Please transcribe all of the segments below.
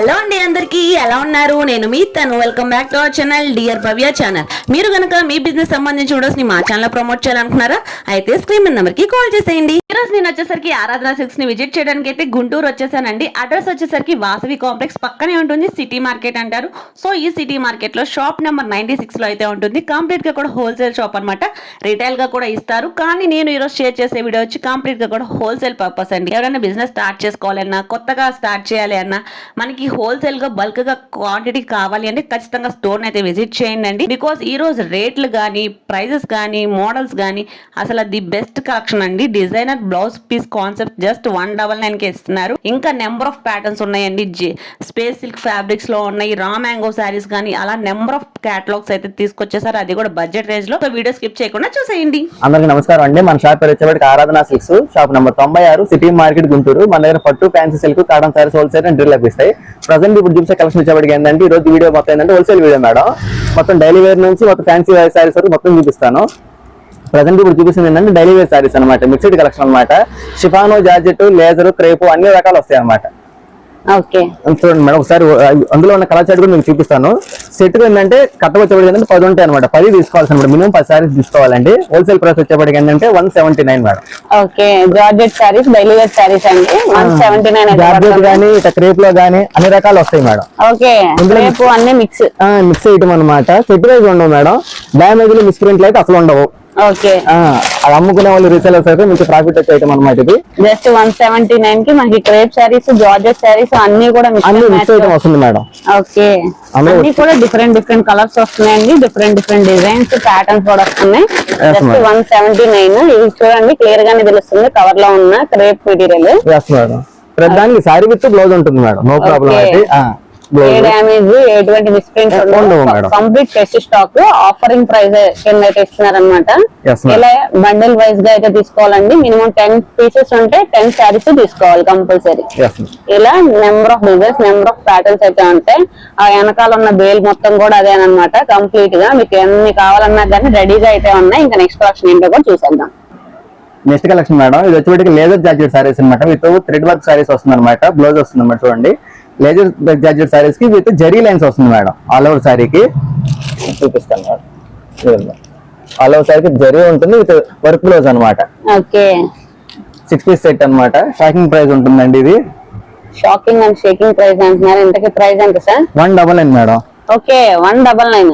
Hello అండి అందరికీ ఎలా ఉన్నారు? నేను మీ తను. Welcome back to our channel dear Bhavya channel మీరు కనుక మీ బిజినెస్ సంబంధించి వీడియోస్ని మా ఛానల్ ప్రమోట్ చేయాలనుకున్నారా అయితే స్క్రీన్ నెంబర్కి కాల్ చేసేయండి. ఈ రోజు నేను వచ్చేసరికి ఆరాధన సిక్స్ని విజిట్ చేయడానికి అయితే గుంటూరు వచ్చేసానండి. అడ్రస్ వచ్చేసరికి వాసవి కాంప్లెక్స్ పక్కనే ఉంటుంది సిటీ మార్కెట్ అంటారు. సో ఈ సిటీ మార్కెట్లో షాప్ నెంబర్ నైన్టీ సిక్స్లో అయితే ఉంటుంది. కంప్లీట్గా కూడా హోల్సేల్ షాప్ అనమాట రిటైల్గా కూడా ఇస్తారు. కానీ నేను ఈరోజు షేర్ చేసే వీడియో వచ్చి కంప్లీట్గా కూడా హోల్సేల్ పర్పస్ అండి. ఎవరైనా బిజినెస్ స్టార్ట్ చేసుకోవాలన్నా కొత్తగా స్టార్ట్ చేయాలి అన్నా మనకి హోల్సేల్గా బల్క్గా క్వాంటిటీ కావాలి అంటే ఖచ్చితంగా స్టోర్ అయితే విజిట్ చేయండి బికాస్ ఈ రోజు రేట్లు కానీ ప్రైజెస్ కానీ మోడల్స్ కానీ అసలు ది బెస్ట్ కలెక్షన్ అండి. Designer blouse piece concept just one double నైన్కి ఇస్తున్నారు. ఇంకా నెంబర్ ఆఫ్ ప్యాటర్న్స్ ఉన్నాయండి. స్పేస్ సిల్క్ ఫ్యాబ్రిక్స్లో ఉన్నాయి. రా మ్యాంగో శారీస్ కానీ అలా నెంబర్ ఆఫ్ క్యాటలాగ్స్ అయితే తీసుకొచ్చేసారు. అది కూడా బడ్జెట్ రేంజ్లో. వీడియో స్కిప్ చేయకుండా చూసేయండి. అందరికి నమస్కారం అండి. మన షాప్ పేరు వచ్చేప్పటికి ఆరాధన సిల్క్స్ షాప్ నెంబర్ తొంభై ఆరు సిటీ మార్కెట్ గుంటూరు. మన దగ్గర పట్టు fancy silk cotton saris wholesale and drill లభిస్తాయి. ప్రజెంట్ ఇప్పుడు చూసే కలెక్షన్ వచ్చేప్పటికి ఏంటంటే ఈ రోజు వీడియో మొత్తం ఏంటంటే హోల్సేల్ వీడియో మేడం. మొత్తం డైలీ వేర్ నుంచి మొత్తం ఫ్యాన్సీ సారీస్ వరకు మొత్తం చూపిస్తాను. ప్రజెంట్ ఇప్పుడు చూపిస్తుంది ఏంటంటే డైలీ వేర్ సారీస్ అనమాట మిక్స్డ్ కలెక్షన్ అనమాట షిఫానో జార్జెట్ లేజర్ క్రేపు అన్ని రకాలు వస్తాయి అనమాట చూడండి మేడం ఒకసారి అందులో ఉన్న చార్ట్ కూడా మీకు చూపిస్తాను. సెట్ ఏంటంటే కట్ట వచ్చేప్పటికి ఏంటంటే పది ఉంటాయి అనమాట పది తీసుకోవాల్సి అనమాట మినిమం పది సారీస్ తీసుకోవాలండి. హోల్సేల్ ప్రైస్ వచ్చేప్పటికి ఏంటంటే one seventy nine madam. Okay. Georgette daily wear అండి. వన్ సెవెంటీ నైన్ జార్జెట్ కానీ ఇట్లా క్రేప్లో కానీ అన్ని రకాలు వస్తాయి మేడం. ఓకే. అన్ని మిక్స్ మిక్స్ చేయటం అనమాట సెట్ వైజ్ ఉండవు మేడం. డ్యామేజ్ మిస్ ప్రింట్లు అయితే అసలు ఉండవు. అది అమ్ముకునే వాళ్ళు రీసేలర్స్ అయితే మీకు ప్రాఫిట్ వచ్చే ఐటమ్ అనమాట ఇది. జస్ట్ వన్ సెవెంటీ నైన్కి మనకి క్రేప్ శారీస్ జార్జెట్ శారీస్ అన్ని కూడా అన్ని మిక్స్ మిక్స్ ఐటమ్ వస్తుంది మేడం. ఓకే అన్ని కూడా డిఫరెంట్ డిఫరెంట్ కలర్స్ వస్తున్నాయండి డిఫరెంట్ డిఫరెంట్ డిజైన్స్ ప్యాటర్న్స్ కూడా వస్తున్నాయి. జస్ట్. వన్ సెవెంటీ నైన్ ఇది చూడండి క్లియర్ గానే తెలుస్తుంది కవర్లో ఉన్న క్రేప్ మెటీరియల్ ప్రతి దానికి సారీ విత్ బ్లౌజ్ ఉంటుంది మేడం. No problem. అయితే. ఏ డ్యామేజ్ ఎటువంటి. Complete fresh stock offering price కింద అయితే ఇస్తున్నారనమాట. ఇలా బండిల్ వైజ్గా అయితే తీసుకోవాలండి. మినిమం టెన్ పీసెస్ ఉంటే టెన్ శారీస్ తీసుకోవాలి కంపల్సరీ ఇలా number of designs number of patterns అయితే ఉంటాయి ఆ వెనకాల ఉన్న బేల్ మొత్తం కూడా అదేనమాట కంప్లీట్గా మీకు ఎన్ని కావాలన్నా కానీ రెడీగా అయితే ఉన్నాయి. ఇంకా నెక్స్ట్ కలెక్షన్ ఏంటో కూడా చూసేద్దాం. నెక్స్ట్ కలెక్షన్ మేడం ఇది వచ్చేటికి లేజర్ జార్జెట్ సారీస్ అనమాట విత్ థ్రెడ్ వర్క్ సారీస్ వస్తుంది అనమాట బ్లౌజ్ వస్తుంది అనమాట చూడండి. లేజర్ జార్జెట్ సారీస్కి విత్ జరీ లైన్స్ వస్తుంది మేడం. ఆల్ ఓవర్ సారీకి చూపిస్తాను మేడం. ఆల్ ఓవర్ సారీకి జరీ ఉంటుంది విత్ వర్క్ బ్లౌజ్ అనమాట ఓకే. సిక్స్ పీస్ సెట్ అనమాట షాకింగ్ ప్రైస్ ఉంటుందండి ఇది. షాకింగ్ అండ్ షేకింగ్ ప్రైస్ అంటున్నారు. ఇంతకీ ప్రైస్ ఎంత sir? One double nine madam. Okay one double nine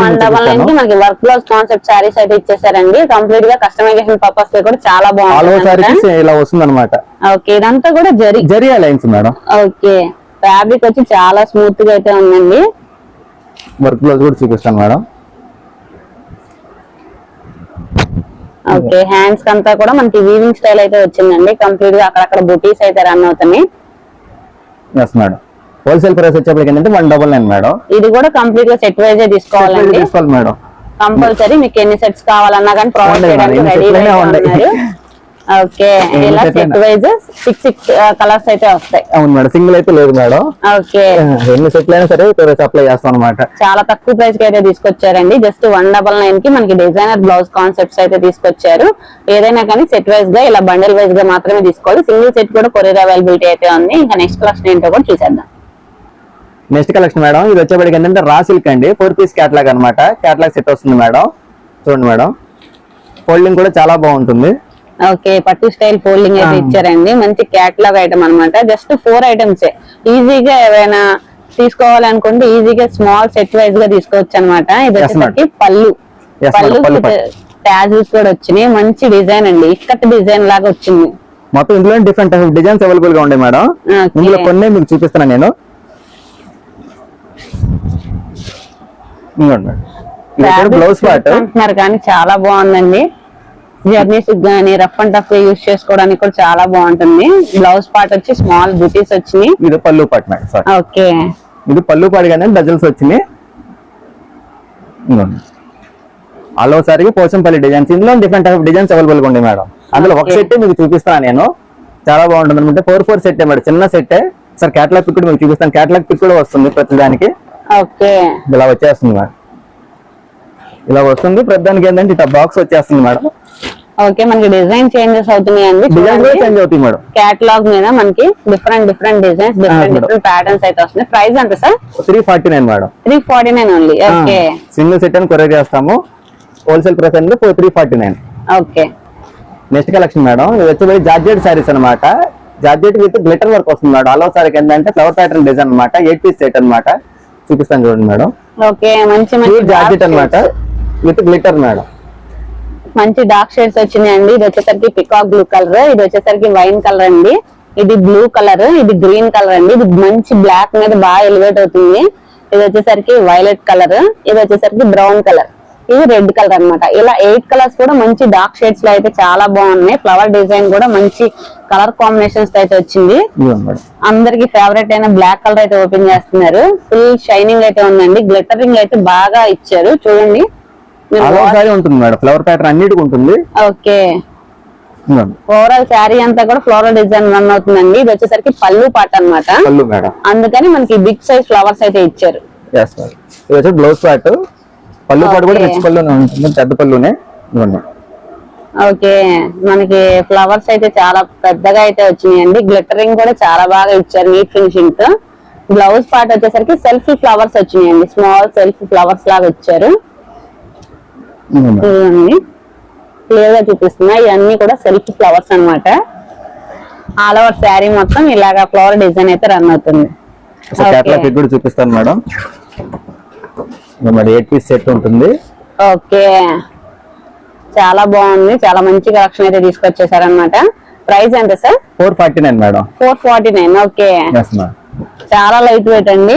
one double నైన్కి మనకి వర్క్ బ్లౌజ్ కాన్సెప్ట్ శారీస్ అయితే ఇచ్చేసారండి. కంప్లీట్గా కస్టమైజేషన్ పర్పస్లో కూడా చాలా బాగుంది ఇలా వస్తుంది అనమాట ఓకే ఇదంతా కూడా zari. Zari lines madam okay fabric వచ్చి చాలా స్మూత్గా అయితే ఉందండి. వర్క్ బ్లౌజ్ కూడా చూపిస్తాను మేడం ఓకే హ్యాండ్స్ అంతా కూడా మనకి వీవింగ్ స్టైల్ అయితే వచ్చిందండి. కంప్లీట్గా అక్కడక్కడ బుటీస్ అయితే రన్ అవుతున్నాయి. ఎస్ మేడం హోల్సేల్ ప్రైస్ వచ్చేప్పటికి ఏంటంటే వన్ డబల్ నైన్ మేడం. ఇది కూడా కంప్లీట్గా సెట్ వైజ్ తీసుకోవాలి మేడం? కంపల్సరీ మీకు ఎన్ని సెట్స్ కావాలన్నా కానీ ప్రొవైడ్ చేయడానికి రెడీ. ఓకే ఇలా set. Wise six six colours అయితే వస్తాయి. అవును మేడం సింగిల్ అయితే లేదు మేడం. ఓకే ఎన్ని సెట్లు అయినా సరే సప్లై చేస్తాం అనమాట చాలా తక్కువ ప్రైస్కి అయితే తీసుకొచ్చారండి. జస్ట్ వన్ డబల్ నైన్కి మనకి డిజైనర్ బ్లౌజ్ కాన్సెప్ట్స్ అయితే తీసుకొచ్చారు. ఏదైనా కానీ సెట్ వైజ్గా ఇలా బండిల్ వైజ్గా మాత్రమే తీసుకోవాలి. సింగిల్ సెట్ కూడా కొరియర్ అవైలబిలిటీ అయితే ఉంది. ఇంకా నెక్స్ట్ కలెక్షన్ ఏంటో కూడా చూసేద్దాం. నెక్స్ట్ కలెక్షన్ మేడం ఇది వచ్చేప్పటికి ఏంటంటే రా సిల్క్ అండి. ఫోర్ పీస్ క్యాట్లాగ్ అనమాట క్యాట్లాగ్ సెట్ వస్తుంది మేడం చూడండి మేడం ఫోల్డింగ్ కూడా చాలా బాగుంటుంది. ఓకే పట్టు స్టైల్ ఫోల్డింగ్ అయితే. ఇచ్చారండి. మంచి క్యాట్లాగ్ ఐటమ్ అన్నమాట. జస్ట్ ఫోర్ ఐటమ్స్ ఈజీగా ఏవైనా తీసుకోవాలనుకుంటే ఈజీగా స్మాల్ సెట్ వైజ్గా తీసుకోవచ్చు అనమాట ఇది వచ్చేసరికి పళ్ళు. పళ్ళు ట్యాజెస్ కూడా వచ్చినాయి. మంచి డిజైన్ అండి. ఇక్కత్ డిజైన్ లాగా వచ్చింది. మొత్తం ఇందులో డిఫరెంట్ డిజైన్స్ అవైలబుల్గా ఉన్నాయి మేడం. ఇందులో కొన్ని మీకు చూపిస్తున్నాను నేను ఇదిగోండి మేడం. ఇది Fabric బ్లౌజ్ పార్ట్ అంటున్నారు కానీ చాలా బాగుందండి. జర్నీస్ గానీ రఫ్ అండ్ టఫ్ యూస్ చేసుకోవడానికి కూడా చాలా బాగుంటుంది. బ్లౌజ్ పార్ట్ వచ్చి స్మాల్ బుటీస్ వచ్చినాయి. ఇది పళ్ళు పార్ట్ మేడం ఓకే. ఇది పళ్ళు కానీ డజల్స్ వచ్చినాయి. అలో సారికి పోచంపల్లి డిజైన్స్ ఇందులో డిఫరెంట్ టైప్ డిజైన్స్ అవైలబుల్ ఉన్నాయి మేడం అందులో ఒక. సెట్ మీకు చూపిస్తాను నేను. చాలా బాగుంటుంది. అనమాట ఫోర్ ఫోర్ సెట్ మేడం చిన్న సెట్ సార్ క్యాటలాగ్ పిక్ కూడా మీకు చూపిస్తాను. క్యాటలాగ్ పిక్ కూడా వస్తుంది ప్రతి దానికి ఓకే. ఇలా వచ్చేస్తుంది మేడం. ఇలా వస్తుంది. ప్రతి దానికి ఏంటంటే ఇట్లా బాక్స్ వచ్చేస్తుంది మేడం. ఓకే మనకి డిజైన్ చేంజెస్ అవుతున్నాయండి డిజైన్ కూడా చేంజ్ అవుతాయి మేడం. కేటలాగ్ మీద మనకి different different designs different. Different patterns అయితే వస్తున్నాయి. ప్రైస్ ఎంత sir? Three forty nine madam. Three forty nine only okay. Single set అని కొరియర్ చేస్తాము. హోల్సేల్ ప్రైస్ అనేది four three forty nine okay. Next collection madam. ఇది వచ్చి జార్జెట్ సారీస్ అనమాట georgette with glitter work వస్తుంది మేడం. ఆల్ సారీకి ఏంటంటే ఫ్లవర్ ప్యాటర్న్ డిజైన్ అనమాట ఎయిట్ పీస్ సెట్ అన్నమాట. చూపిస్తాను చూడండి మేడం. ఓకే మంచి మంచి dark అన్నమాట. With glitter madam. మంచి డార్క్ షేడ్స్ వచ్చినాయండి. ఇది వచ్చేసరికి పికాక్ బ్లూ కలర్ ఇది వచ్చేసరికి వైన్ కలర్ అండి. ఇది బ్లూ కలర్ ఇది గ్రీన్ కలర్ అండి. ఇది మంచి బ్లాక్ మీద బాగా ఎలివేట్ అవుతుంది. ఇది వచ్చేసరికి వైలెట్ కలర్ ఇది వచ్చేసరికి బ్రౌన్ కలర్ ఇది రెడ్ కలర్ అన్నమాట. ఇలా ఎయిట్ కలర్స్ కూడా మంచి డార్క్ షేడ్స్లో అయితే చాలా బాగున్నాయి. ఫ్లవర్ డిజైన్ కూడా మంచి కలర్ కాంబినేషన్స్ అయితే వచ్చింది. అందరికి ఫేవరెట్ అయిన బ్లాక్ కలర్ అయితే ఓపెన్ చేస్తున్నారు. ఫుల్ షైనింగ్ అయితే ఉందండి. గ్లిటరింగ్ అయితే బాగా ఇచ్చారు. చూడండి. ఉంటుంది మేడం. ఫ్లవర్ ప్యాటర్న్ అన్నిటికి ఉంటుంది. ఓకే. ఓవరాల్ శారీ అంతా కూడా ఫ్లోరల్ డిజైన్ రన్ అవుతుందండి. ఇది వచ్చేసరికి పళ్ళు పాట మేడం. అందుకని మనకి బిగ్ సైజ్ ఫ్లవర్స్ అయితే ఇచ్చారు. బ్లౌజ్ పార్ట్ పళ్ళు పాటు కూడా. రిచ్ పళ్ళునే ఉంటుంది పెద్ద పళ్ళునే ఓకే. మనకి ఫ్లవర్స్ అయితే చాలా పెద్దగా అయితే వచ్చినాయండి. గ్లిటరింగ్ కూడా చాలా బాగా ఇచ్చారు నీట్ ఫినిషింగ్తో. బ్లౌజ్ పార్ట్ వచ్చేసరికి సెల్ఫ్ ఫ్లవర్స్ వచ్చినాయండి. స్మాల్ సెల్ఫ్ ఫ్లవర్స్ లాగా ఇచ్చారు. క్లియర్గా చూపిస్తున్నా. ఇవన్నీ కూడా సెల్ఫ్ ఫ్లవర్స్ అన్నమాట. ఆల్ ఓవర్ శారీ మొత్తం ఇలాగా ఫ్లవర్ డిజైన్ అయితే రన్ అవుతుంది. చూపిస్తాను మేడం. మరి ఎయిట్ పీస్ సెట్ ఉంటుంది. ఓకే. చాలా బాగుంది. చాలా మంచి కలెక్షన్ అయితే తీసుకొచ్చేసారనమాట ప్రైస్ ఎంత sir? Four forty nine madam four forty nine okay చాలా లైట్ వెయిట్ అండి.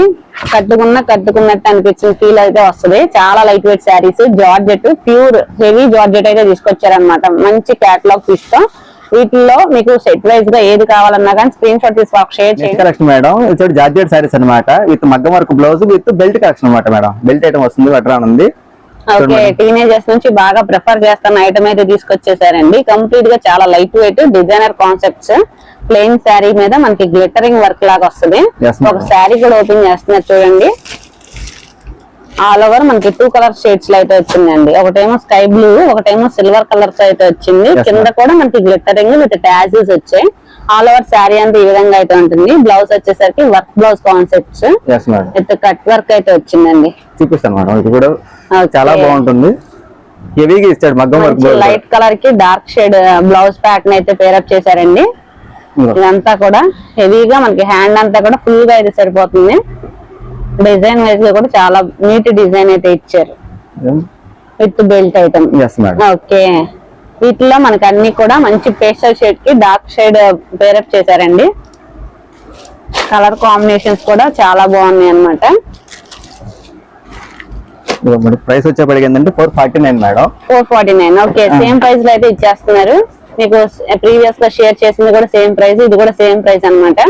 కట్టుకున్న కట్టుకున్నట్టు అనిపించిన ఫీల్ అయితే వస్తుంది. చాలా light weight saris georgette pure heavy georgette అయితే తీసుకొచ్చారనమాట మంచి క్యాటలాగ్ తీసుకో వీటిల్లో మీకు సెట్ వైజ్గా ఏది కావాలన్నా కానీ స్క్రీన్ షాట్ తీసి మాకు షేర్ చేయండి. కలెక్షన్ మేడం ఇది జార్జెట్ సారీస్ అన్నమాట. విత్ మగ్గం work blouse with belt collection అన్నమాట మేడం. బెల్ట్ ఐటమ్ వస్తుంది వడ్రాన్ ఉంది. ఓకే టీనేజర్స్ నుంచి బాగా ప్రిఫర్ చేస్తున్న ఐటమ్ అయితే తీసుకొచ్చేసారండి. కంప్లీట్గా చాలా light weight designer concepts plain sari మీద మనకి గ్లిటరింగ్ వర్క్ లాగా వస్తుంది. ఒక శారీ కూడా ఓపెన్ చేస్తున్నారు చూడండి. ఆల్ ఓవర్ మనకి టూ కలర్ షేడ్స్లో అయితే వచ్చిందండి. ఒకటేమో స్కై బ్లూ ఒకటేమో సిల్వర్ కలర్స్ అయితే వచ్చింది. కింద. కూడా మనకి గ్లిటరింగ్ విత్ ట్యాజెస్ వచ్చాయి. ఆల్ ఓవర్ శారీ అంతా ఈ విధంగా అయితే ఉంటుంది. బ్లౌజ్ వచ్చేసరికి work blouse concepts with cut work అయితే వచ్చిందండి. చూపిస్తాను మేడం. ఇది కూడా Okay. చాలా బాగుంటుంది. హెవీగా ఇస్తాడు మగ్గం వర్క్ మంచి బ్లౌజ్ లైట్ కలర్కి డార్క్ షేడ్ బ్లౌజ్ ప్యాటర్న్ అయితే పేరప్ చేశారండి. ఇదంతా కూడా హెవీగా మనకి హ్యాండ్ అంతా కూడా ఫుల్గా అయితే సరిపోతుంది. డిజైన్ వైజ్గా కూడా చాలా నీట్ డిజైన్ అయితే ఇచ్చారు. With belt item. ఓకే. వీటిలో మనకి అన్ని కూడా మంచి పేస్టల్ షేడ్కి డార్క్ షేడ్ పేరప్ చేశారండి. కలర్ కాంబినేషన్స్ కూడా చాలా బాగున్నాయి అన్నమాట. ప్రైస్ వచ్చేప్పటికి ఏంటంటే four forty nine madam four forty nine okay. Same ప్రైస్లో అయితే ఇచ్చేస్తున్నారు. మీకు ప్రీవియస్గా షేర్ చేసింది కూడా సేమ్ ప్రైస్ ఇది కూడా సేమ్ ప్రైస్ అన్నమాట.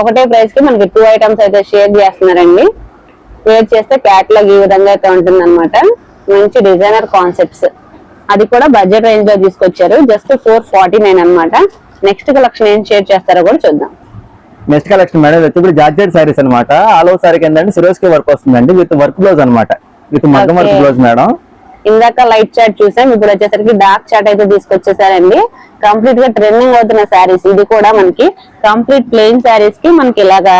ఒకటే ప్రైస్కి మనకి టూ ఐటమ్స్ అయితే షేర్ చేస్తున్నారండి. షేర్ చేస్తే క్యాట్లాగ్ ఈ విధంగా అయితే ఉంటుంది మంచి డిజైనర్ కాన్సెప్ట్స్ అది కూడా బడ్జెట్ రేంజ్లో తీసుకొచ్చారు. జస్ట్ ఫోర్ ఫార్టీ నైన్ అనమాట నెక్స్ట్ కలెక్షన్ ఏం షేర్ చేస్తారో కూడా చూద్దాం. నెక్స్ట్ కలెక్షన్ మేడం వచ్చి జార్జెట్ సారీస్ అనమాట ఆల్ ఓవర్ సారీకి ఏంటంటే సిరోస్కి వర్క్ వస్తుందండి. విత్ వర్క్ బ్లౌజ్ అన్నమాట. విత్ మగ్గం వర్క్. బ్లౌజ్ మేడం ఇందాక లైట్ చాట్ చూసాం. ఇప్పుడు వచ్చేసరికి డార్క్ చాట్ అయితే తీసుకొచ్చేసారండి. కంప్లీట్గా ట్రెండింగ్ అవుతున్న శారీస్ ఇది కూడా మనకి కంప్లీట్ ప్లెయిన్ శారీస్కి మనకి ఇలాగా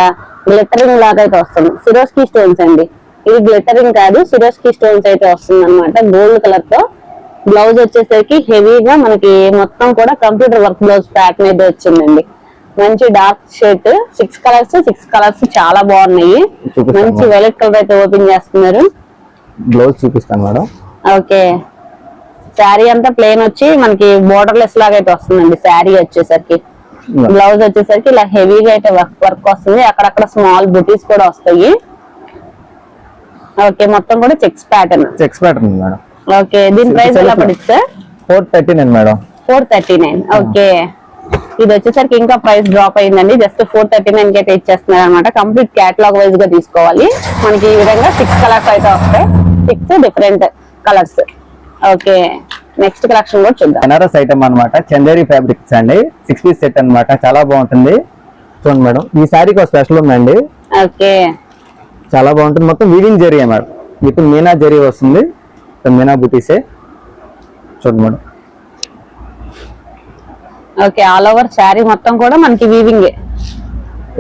గ్లిటరింగ్ లాగా అయితే వస్తుంది. సిరోస్కి స్టోన్స్ అండి. ఇది గ్లిటరింగ్ కాదు సిరోస్కి స్టోన్స్ అయితే వస్తుంది అనమాట గోల్డ్ కలర్తో. బ్లౌజ్ వచ్చేసరికి హెవీగా మనకి మొత్తం కూడా కంప్యూటర్ వర్క్ బ్లౌజ్ ప్యాటర్న్ అయితే వచ్చిందండి. మంచి dark shirt six colours six colours చాలా బాగున్నాయి. మంచి. వైలెట్ కలర్ అయితే ఓపెన్ చేస్తున్నారు. బ్లౌజ్ చూపిస్తాను మేడం. ఓకే. శారీ అంతా ప్లేన్ వచ్చి మనకి బోర్డర్ లెస్ లాగా అయితే వస్తుందండి. శారీ వచ్చేసరికి. బ్లౌజ్ వచ్చేసరికి ఇలా హెవీగా అయితే వర్క్ వర్క్ వస్తుంది. అక్కడక్కడ స్మాల్ బుటీస్ కూడా వస్తాయి. ఓకే మొత్తం కూడా checks pattern checks pattern madam. Okay దీని ప్రైస్ ఎలా పడుతుంది sir four thirty nine madam. Four thirty nine okay. ఇది వచ్చేసరికి ఇంకా ప్రైస్ డ్రాప్ అయిందండి. జస్ట్ ఫోర్ థర్టీ నైన్కి అయితే ఇచ్చేస్తున్నారు అనమాట కంప్లీట్ క్యాటలాగ్ వైజ్గా తీసుకోవాలి. మనకి ఈ విధంగా సిక్స్ కలర్స్ అయితే వస్తాయి. Six different colours okay. Next collection కూడా చూద్దాం. బెనారస్ ఐటమ్ అన్నమాట. చందేరి ఫ్యాబ్రిక్స్ అండి. సిక్స్ పీస్ సెట్ అన్నమాట. చాలా బాగుంటుంది. చూడండి మేడం. ఈ శారీకి ఒక స్పెషల్ ఉందండి. ఓకే. చాలా బాగుంటుంది. మొత్తం weaving zari madam with meena zari వస్తుంది. మీనా బుటీసే చూడండి madam. Okay all over sari మొత్తం కూడా మనకి వీవింగ్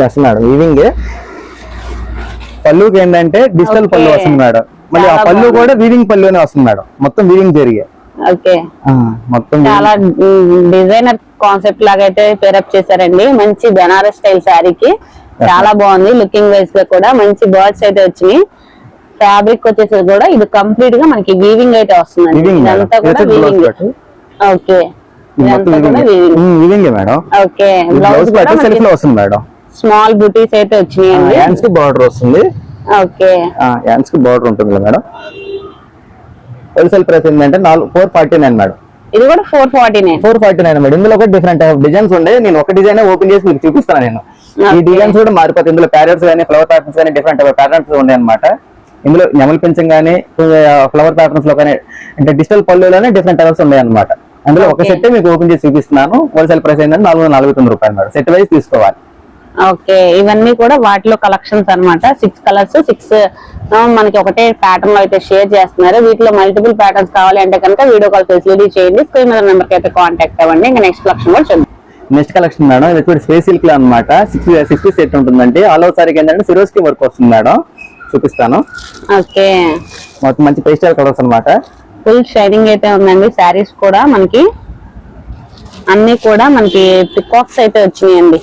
ఎస్ మేడం. వీవింగ్ పళ్ళుకి ఏంటంటే డిజిటల్. పళ్ళు వస్తుంది మేడం. మళ్ళీ ఆ పళ్ళు. కూడా వీవింగ్ పళ్ళునే వస్తుంది మేడం. మొత్తం వీవింగ్ జరిగే ఓకే. మొత్తం చాలా డిజైనర్ కాన్సెప్ట్ లాగా అయితే పేరప్ చేశారండి. మంచి బెనారస్ స్టైల్ శారీకి. చాలా బాగుంది. లుకింగ్ వైజ్గా కూడా మంచి బర్డ్స్ అయితే వచ్చినాయి. ఫ్యాబ్రిక్ వచ్చేసి కూడా ఇది కంప్లీట్గా మనకి వీవింగ్ అయితే వస్తుందండి. మేడం. ఇదంతా కూడా వీవింగ్. ఓకే. బ్లౌజ్లో వస్తుంది మేడం. స్మాల్ బుటీస్ అయితే వచ్చినాయండి. కి బార్డర్ వస్తుంది. ఓకే. కి బార్డర్ ఉంటుంది మేడం. హోల్సేల్ ప్రైస్ ఏంటంటే నాలుగు ఫోర్ ఫార్టీ నైన్ మేడం. ఇది కూడా four forty nine four forty nine madam. ఇందులో ఒక డిఫరెంట్ టైప్ డిజైన్స్ ఉండే నేను ఒక డిజైన్ ఓపెన్ చేసి మీకు చూపిస్తాను నేను. ఈ. డిజైన్స్ కూడా మారిపోతాయి. ఇందులో ప్యారెట్స్ కానీ ఫ్లవర్ ప్యాటర్న్స్ కానీ డిఫరెంట్ ప్యాటర్న్స్ ఉన్నాయి అనమాట ఇందులో నెమల్ పెంచం కానీ ఫ్లవర్ ప్యాటర్న్స్లో కానీ అంటే డిజిటల్ పళ్ళులోనే డిఫరెంట్ టైప్స్ ఉన్నాయి అనమాట అందులో ఒక. సెట్ మీకు ఓపెన్ చేసి చూపిస్తున్నాను. హోల్సేల్ ప్రైస్ ఏంటంటే నాలుగు వందల నలభై తొమ్మిది రూపాయలు మేడం. సెట్ వైజ్ తీసుకోవాలి. ఓకే ఇవన్నీ కూడా వాటిలో కలెక్షన్స్ అన్నమాట. సిక్స్ కలర్స్ సిక్స్ మనకి ఒకటే ప్యాటర్న్లో అయితే షేర్ చేస్తున్నారు. వీటిలో మల్టిపుల్ ప్యాటర్న్స్ కావాలి అంటే కనుక వీడియో కాల్ ఫెసిలిటీ చేయండి. స్క్రీన్ మీద నెంబర్కి అయితే కాంటాక్ట్ అవ్వండి. ఇంకా నెక్స్ట్ కలెక్షన్ కూడా చూద్దాం. నెక్స్ట్ కలెక్షన్ మేడం ఇది వచ్చి స్పేస్ సిల్క్లో అనమాట సిక్స్ సిక్స్ పీస్ సెట్ ఉంటుందండి. ఆల్ ఓవర్ సారీకి ఏంటంటే సిరోస్కి వర్క్ వస్తుంది మేడం. చూపిస్తాను. ఓకే. మొత్తం మంచి పేస్టల్ కలర్స్ అన్నమాట. ఫుల్ షైనింగ్ అయితే ఉందండి. శారీస్ కూడా మనకి అన్ని కూడా మనకి పికాక్స్ అయితే వచ్చినాయండి.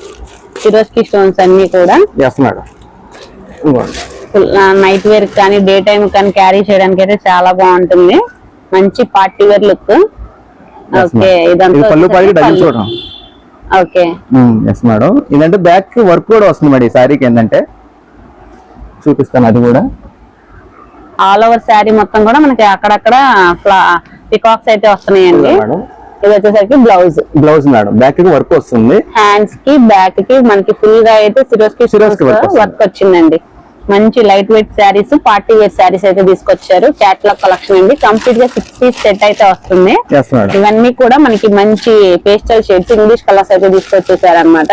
సిరోస్కి స్టోన్స్ అన్ని కూడా. Yes madam. నైట్ వేర్ కానీ డే టైం కానీ క్యారీ చేయడానికి అయితే చాలా బాగుంటుంది. మంచి పార్టీ వేర్ లుక్ ఓకే. ఇదంతా. ఓకే ఎస్ మేడం ఇదంటే బ్యాక్ వర్క్ కూడా వస్తుంది మేడం ఈ శారీకి ఏంటంటే. చూపిస్తాను అది కూడా. ఆల్ ఓవర్ శారీ మొత్తం కూడా మనకి అక్కడక్కడ పికాక్స్ అయితే వస్తున్నాయండి. ఇది వచ్చేసరికి బ్లౌజ్. బ్లౌజ్ మేడం బ్యాక్కి వర్క్ వస్తుంది. హ్యాండ్స్కి బ్యాక్కి మనకి ఫుల్గా అయితే సిరోస్కి Siro's కి. వర్క్ వచ్చిందండి. మంచి light weight saris party wear saris అయితే తీసుకొచ్చారు. క్యాట్లాగ్ కలెక్షన్ అండి. కంప్లీట్గా సిక్స్ పీస్ సెట్ అయితే వస్తుంది. ఇవన్నీ కూడా మనకి మంచి పేస్టల్ షేడ్స్ ఇంగ్లీష్ కలర్స్ అయితే తీసుకొచ్చేసారు అనమాట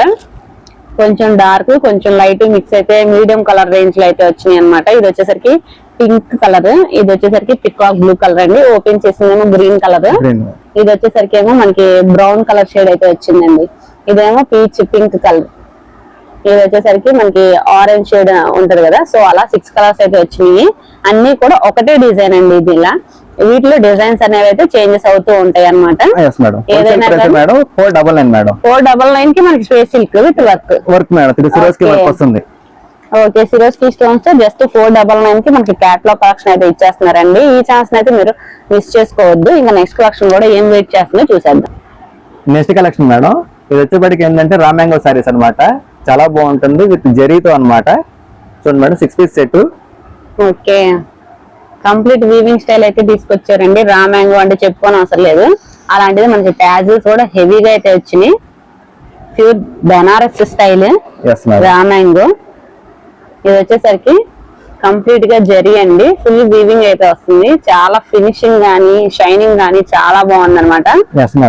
కొంచెం డార్క్ కొంచెం లైట్ మిక్స్ అయితే మీడియం కలర్ రేంజ్లో అయితే వచ్చినాయి అనమాట ఇది వచ్చేసరికి పింక్ కలర్ ఇది వచ్చేసరికి పికాక్ బ్లూ కలర్ అండి. ఓపెన్ చేసిందేమో గ్రీన్ కలర్. ఇది వచ్చేసరికి ఏమో మనకి బ్రౌన్ కలర్ షేడ్ అయితే వచ్చిందండి. ఇదేమో పీచ్ పింక్ కలర్. ఇది వచ్చేసరికి మనకి ఆరెంజ్ షేడ్ ఉంటది కదా సో అలా సిక్స్ కలర్స్ అయితే వచ్చినాయి. అన్ని కూడా ఒకటే డిజైన్ అండి ఇది ఇలా. వీటిలో డిజైన్స్ అనేవి అయితే చేంజెస్ అవుతూ ఉంటాయి మేడం హోల్సేల్ ఏదైనా ఫోర్ డబల్ నైన్కి మనకి space silk with work work madam వస్తుంది. Okay Swarovski stones just four double నైన్కి మనకి క్యాట్లాగ్ కలెక్షన్ అయితే ఇచ్చేస్తున్నారండి. ఈ ఛాన్స్ అయితే మీరు మిస్ చేసుకోవద్దు. ఇంకా నెక్స్ట్ కలెక్షన్ కూడా ఏం వెయిట్ చేస్తుందో చూసేద్దాం. నెక్స్ట్ కలెక్షన్ మేడం ఇది వచ్చేప్పటికి ఏంటంటే రామ్యాంగో సారీస్ అన్నమాట. చాలా బాగుంటుంది విత్ జరీతో అన్నమాట. చూడండి madam six piece set okay. Complete weaving style అయితే తీసుకొచ్చారండి. రా మ్యాంగో అంటే చెప్పుకోని అవసరం లేదు. అలాంటిది మనకి ట్యాజెస్ కూడా హెవీగా అయితే వచ్చినాయి. Pure Banaras style yes madam raw mango ఇది వచ్చేసరికి కంప్లీట్గా జరి అండి. ఫుల్ వీవింగ్ అయితే వస్తుంది. చాలా ఫినిషింగ్ గానీ షైనింగ్ గానీ చాలా బాగుంది అనమాట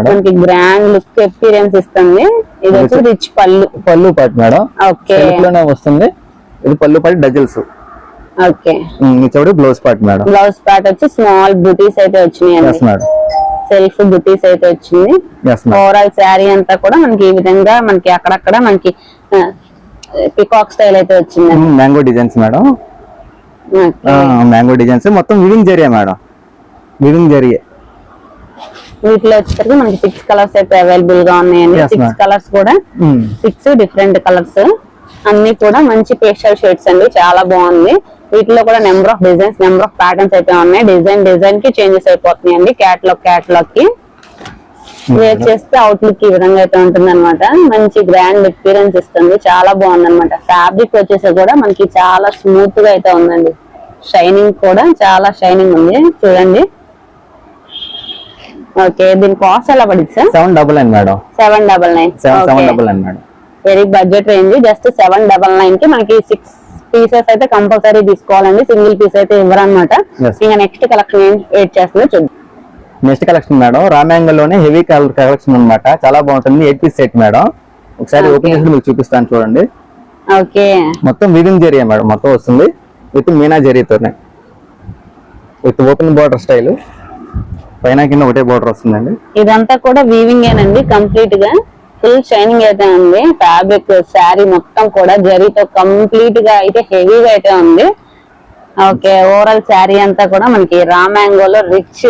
మనకి గ్రాండ్ లుక్ ఎక్స్పీరియన్స్ ఇస్తుంది. ఇది వచ్చి రిచ్ పళ్ళు. పళ్ళు పాటు మేడం ఓకే వస్తుంది. ఇది పళ్ళు పాటు డజల్స్ ఓకే మీ చెవుడు blouse part madam blouse part వచ్చి స్మాల్ బుటీస్ అయితే వచ్చినాయి సెల్ఫ్ బుటీస్ అయితే వచ్చింది. ఓవరాల్ శారీ అంతా కూడా మనకి ఈ విధంగా మనకి అక్కడక్కడ మనకి పికాక్ స్టైల్ అయితే వచ్చింది. Mango designs madam. Mango designs మొత్తం వివింగ్ జరిగే మేడం. వివింగ్ జరిగే. వీటిలో వచ్చేసరికి మనకి సిక్స్ కలర్స్ అయితే అవైలబుల్గా ఉన్నాయండి సిక్స్. కలర్స్ కూడా సిక్స్ డిఫరెంట్ కలర్స్ అన్ని కూడా మంచి పేస్టల్ షేడ్స్ అండి. చాలా బాగుంది. వీటిలో కూడా number of designs number of patterns అయితే ఉన్నాయి. డిజైన్ డిజైన్కి చేంజెస్ అయిపోతున్నాయి అండి క్యాట్లాగ్ క్యాట్లాగ్కి. వేర్ చేస్తే అవుట్లుక్ ఈ విధంగా అయితే ఉంటుంది అనమాట మంచి గ్రాండ్ ఎక్స్పీరియన్స్ ఇస్తుంది. చాలా బాగుంది అనమాట ఫ్యాబ్రిక్ వచ్చేసి కూడా మనకి చాలా స్మూత్గా అయితే ఉందండి. షైనింగ్ కూడా చాలా షైనింగ్ ఉంది. చూడండి. ఓకే దీని కాస్ట్ ఎలా పడింది sir seven double nine madam. Seven double nine seven double nine madam. Very budget range just seven double నైన్కి మనకి సిక్స్ పీసెస్ అయితే కంపల్సరీ తీసుకోవాలండి. సింగిల్ పీస్ అయితే ఇవ్వరనమాట. ఇంకా నెక్స్ట్ కలెక్షన్ ఏం వెయిట్ చేస్తుందో చూద్దాం. నెక్స్ట్ కలెక్షన్ మేడం రామ్యాంగల్లోనే హెవీ కలర్ కలెక్షన్ అన్నమాట. చాలా బాగుంటుంది. Eight piece set madam. ఒకసారి. ఓపెన్ చేసి మీకు చూపిస్తాను చూడండి. ఓకే. మొత్తం వివింగ్ జరియా మేడం మొత్తం వస్తుంది. With meena జరీతోనే. With open border style. పైన కింద ఒకటే బార్డర్ వస్తుందండి. ఇదంతా కూడా వీవింగ్ ఏనండి. కంప్లీట్గా ఫుల్ షైనింగ్ అయితే ఉంది. ఫ్యాబ్రిక్ శారీ మొత్తం కూడా జరీతో కంప్లీట్గా అయితే హెవీగా అయితే ఉంది. ఓకే ఓవరాల్ శారీ అంతా కూడా మనకి రా మ్యాంగోలో రిచ్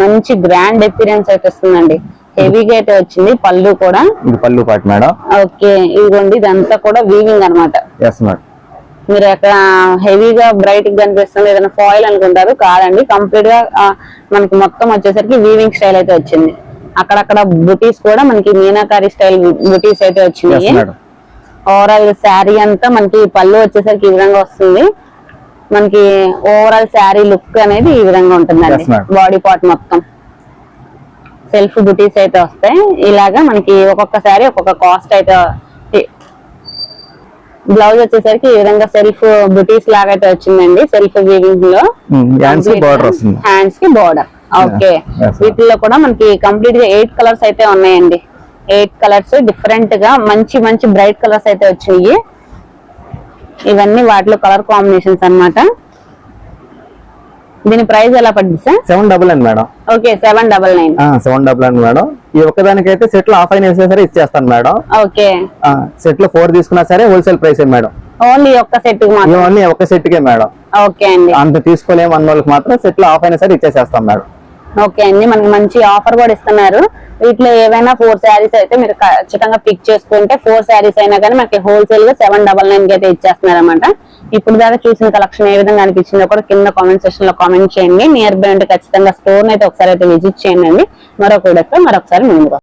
మంచి గ్రాండ్ ఎపీరియన్స్ అయితే వస్తుందండి. హెవీగా అయితే వచ్చింది పళ్ళు కూడా. పళ్ళు పాటు మేడం ఓకే ఇదిగోండి ఇదంతా కూడా వీవింగ్ మేడం మీరు అక్కడ హెవీగా బ్రైట్గా కనిపిస్తుంది ఏదైనా ఫాయిల్ అనుకుంటారు కాదండి. కంప్లీట్గా మనకి మొత్తం వచ్చేసరికి వీవింగ్ స్టైల్ అయితే వచ్చింది. అక్కడక్కడ బుటీస్ కూడా మనకి మీనాకారి స్టైల్ బుటీస్ అయితే వచ్చినాయి. మేడం ఓవరాల్ శారీ అంతా మనకి పళ్ళు వచ్చేసరికి ఈ విధంగా వస్తుంది. మనకి ఓవరాల్ శారీ లుక్ అనేది ఈ విధంగా ఉంటుందండి. బాడీ పార్ట్ మొత్తం. సెల్ఫ్ బుటీస్ అయితే వస్తాయి. ఇలాగా మనకి ఒక్కొక్క శారీ ఒక్కొక్క కాస్ట్ అయితే బ్లౌజ్ వచ్చేసరికి ఈ విధంగా సెల్ఫ్ బుటీస్ లాగా అయితే వచ్చిందండి. సెల్ఫ్ వీవింగ్లో. హ్యాండ్స్ హ్యాండ్స్కి బార్డర్ ఓకే. వీటిల్లో కూడా మనకి కంప్లీట్గా ఎయిట్ కలర్స్ అయితే ఉన్నాయండి. ఎయిట్ కలర్స్ డిఫరెంట్గా మంచి మంచి బ్రైట్ కలర్స్ అయితే వచ్చినాయి. ఇవన్నీ వాటిలో కలర్ కాంబినేషన్స్ అన్నమాట. దీని ప్రైస్ ఎలా పడుతుంది సార్? సెవెన్ డబుల్ అండి madam. Okay seven double nine. Seven double అండి మేడం. ఈ ఒక్కదానికైతే సెట్లో ఆఫ్ అయిన వేసినా సరే ఇచ్చేస్తాను మేడం. ఓకే. సెట్లో ఫోర్ తీసుకున్నా సరే హోల్సేల్ ప్రైస్ మేడం. ఓన్లీ ఒక్క సెట్ మాత్రం ఇవన్నీ ఒక సెట్ కే మేడం. ఓకే అండి. అంత తీసుకోలేము అన్న వాళ్ళకి మాత్రం సెట్లో ఆఫ్ అయినా సరే ఇచ్చేసేస్తాం మేడం. ఓకే అండి. మనకి మంచి ఆఫర్ కూడా ఇస్తున్నారు. వీటిలో ఏవైనా ఫోర్ శారీస్ అయితే మీరు ఖచ్చితంగా పిక్ చేసుకుంటే ఫోర్ శారీస్ అయినా కానీ మనకి హోల్సేల్గా సెవెన్ డబల్ నైన్కి అయితే ఇచ్చేస్తున్నారు అనమాట ఇప్పుడు దాకా చూసిన కలెక్షన్ ఏ విధంగా అనిపించిందో కూడా కింద కామెంట్ సెక్షన్లో కామెంట్ చేయండి. నియర్ బై ఉంటే ఖచ్చితంగా స్టోర్ అయితే ఒకసారి అయితే విజిట్ చేయండి మరొక వీడియోతో మరొకసారి ముందుగా